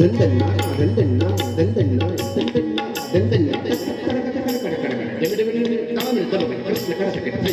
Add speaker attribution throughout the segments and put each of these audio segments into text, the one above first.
Speaker 1: தெண்டன்னா தெண்டன்னா தெண்டன்னா தெண்டன்னா தெண்டன்னா தமிழ் தமிழ் கிருஷ்ண கரசக்கட்டை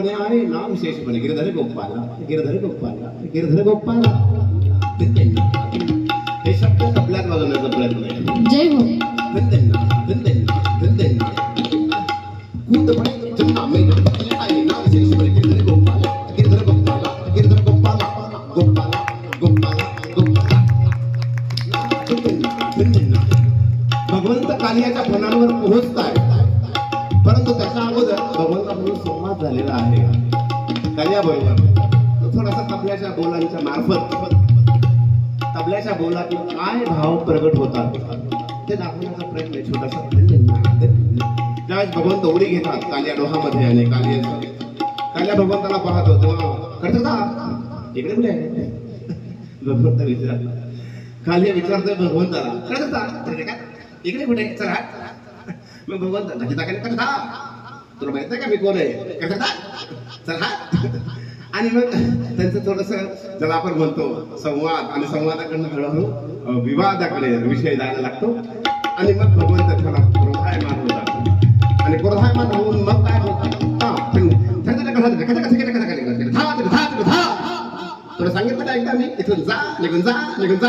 Speaker 1: मेघ पकडणे आहे नाम विशेषपणे गिरधर गोपाला गिरधर गोपाला गिरधर गोपाला हे शब्द तबल्यात वाजवण्याचा प्रयत्न आहे
Speaker 2: जय हो
Speaker 1: तबल्याच्या काय भाव प्रगट होतात? ते दाखवण्याचा प्रयत्न छोटासा त्यावेळेस भगवंत उडी घेतात कालिया डोहामध्ये आले कालिया कालिया भगवंताला पाहतो तेव्हा करतो का? इकडे कुठे आहे? भगवंत विचारला कालिया विचारतोय भगवंताला करत का? "इकडे काय? इकडे कुठे चला. मग भगवंत नक्की दाखल करता तुला माहीत आहे का मी कोण आहे? करता चला. आणि मग त्यांचं थोडस ज्याला आपण म्हणतो संवाद आणि संवादाकडनं हळूहळू विवादाकडे विषय जायला लागतो आणि मग भगवंत त्याला क्रोधायमान होतात आणि क्रोधायमान होऊन मग काय होतं हा, केलं तुला सांगितलं का एकदा मी इथून जा निघून जा निघून जा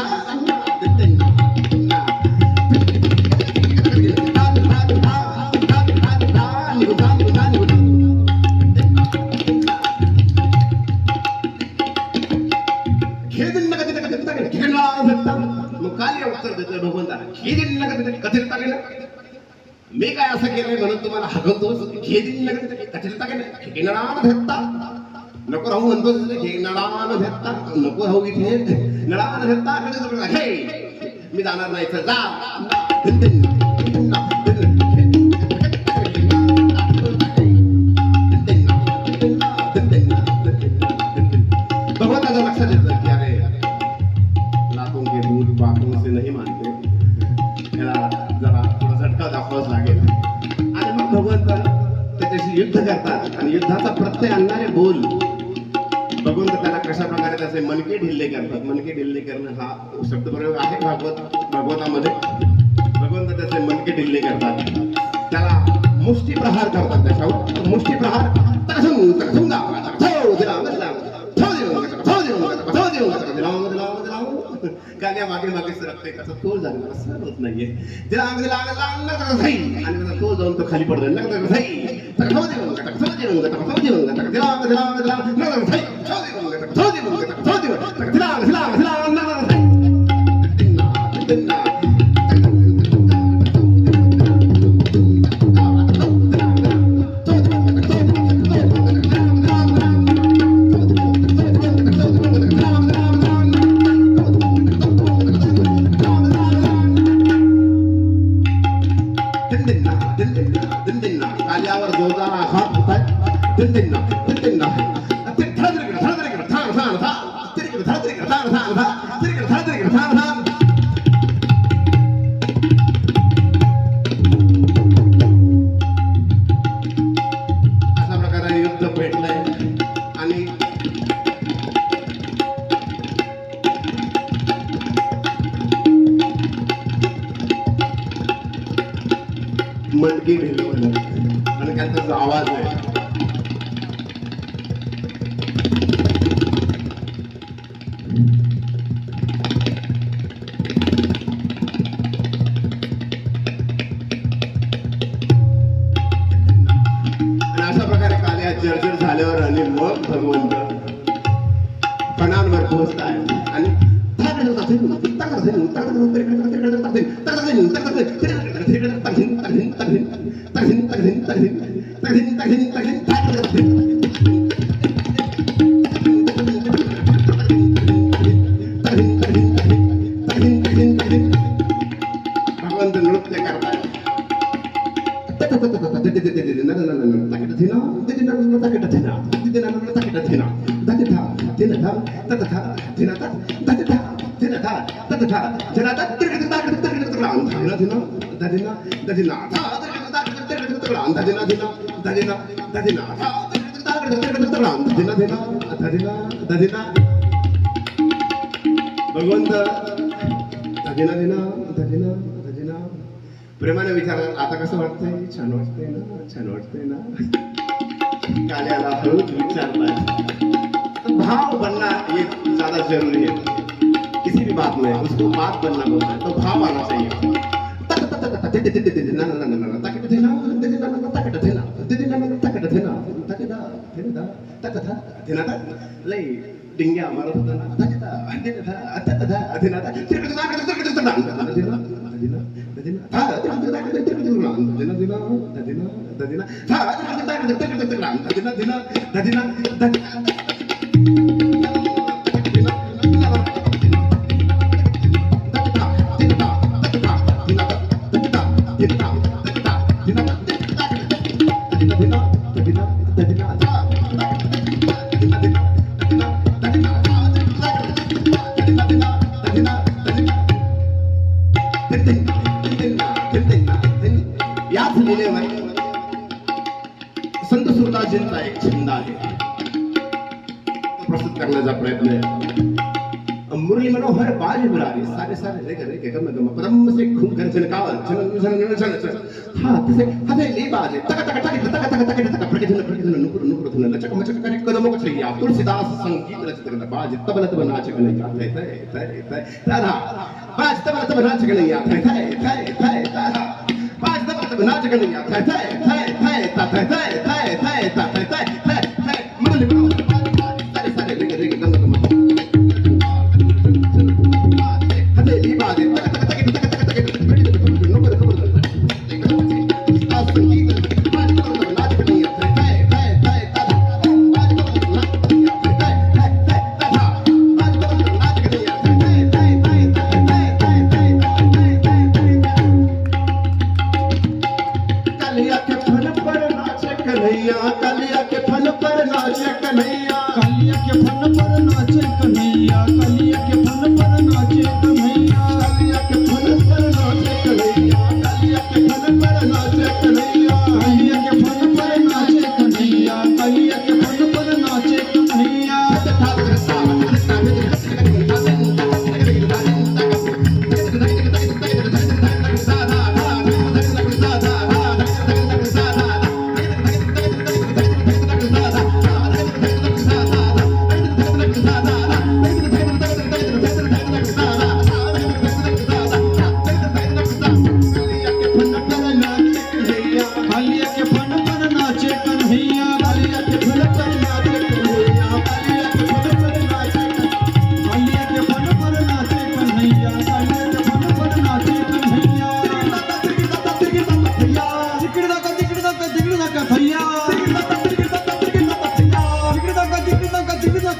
Speaker 1: खेदिन्न कथित कधी टाकेल खेळला धरता मग काय उत्तर देतोय भगवंता खेदिन्न कथित कथित टाकेल मी काय असं केलंय म्हणून तुम्हाला हकवतो खेदिन्न कथित कथित टाकेल खेळणार धरता नको राहू म्हणतो खेळणार धरता नको राहू इथे नळान धरता हे मी जाणार नाही तर जा. दाखवाच लागेल. आणि मग भगवंत त्याच्याशी युद्ध करतात. आणि युद्धाचा प्रत्यय आणणारे बोल. भगवंत त्याला कशा प्रकारे त्याचे मनके ढिल्ले करतात? मनके ढिल्ले करणं हा शब्दप्रयोग आहे भागवत भागवतामध्ये. भगवंत त्याचे मनके ढिल्ले करतात. त्याला मुष्टी प्रहार करतात त्याच्यावर. मुष्टी प्रहार त्या मागे मागे सरकते त्याचा तोल मला सहन होत नाहीये दिलांग दिलांग दिलांग नका धाई आणि त्याचा तोल जाऊन तो खाली पडतो नका धाई तर थो दिलांग तर थो दिलांग तर थो दिलांग तर दिलांग दिलांग दिलांग नका धाई त्यांचा आवाज आहे अशा प्रकारे काल्या जर्जर झाल्यावर आणि मग भगवंत फणांवर पोहोचताय आणि उत्तर उत्तर भगवंत धदिना दिना धदिना धदिना प्रेमाने विचारलं आता कसं वाटतंय छान वाटतंय ना छान वाटतंय ना काल्याला हळूच विचारला भाव बनना एक ज्यादा जरुरी आहे की बात में उसको बात बनना होता है तो भाव आना चाहिए लई डिंग्या मारत याच लिलेवर संत सुरदासजींचा एक छंद आहे. प्रस्तुत करण्याचा प्रयत्न आहे. मुरली मनोहर बाज मुरारी सारे सारे रे रे गम गम परम से खूब चल कावल चल चल चलन चलन हा तसे हवेली बाजे. तक तक तक तक तक तक तक प्रकटन प्रकटन नुपुर नुपुर धुन लचक मचक करे कदमों को छैया तुलसीदास संगीत रचित करता बाज. तबला तब नाच गनैया थे तय तय तय राधा. बाज तबला तब नाच गनैया थे थे थे थे राधा बाज तबला तब नाच गनैया थे थे थे थे थे थे Yeah.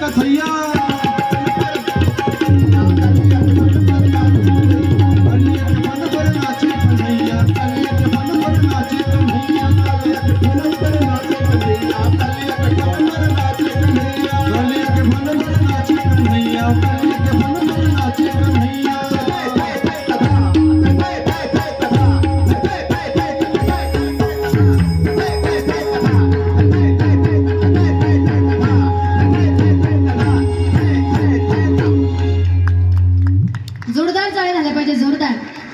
Speaker 1: का सैया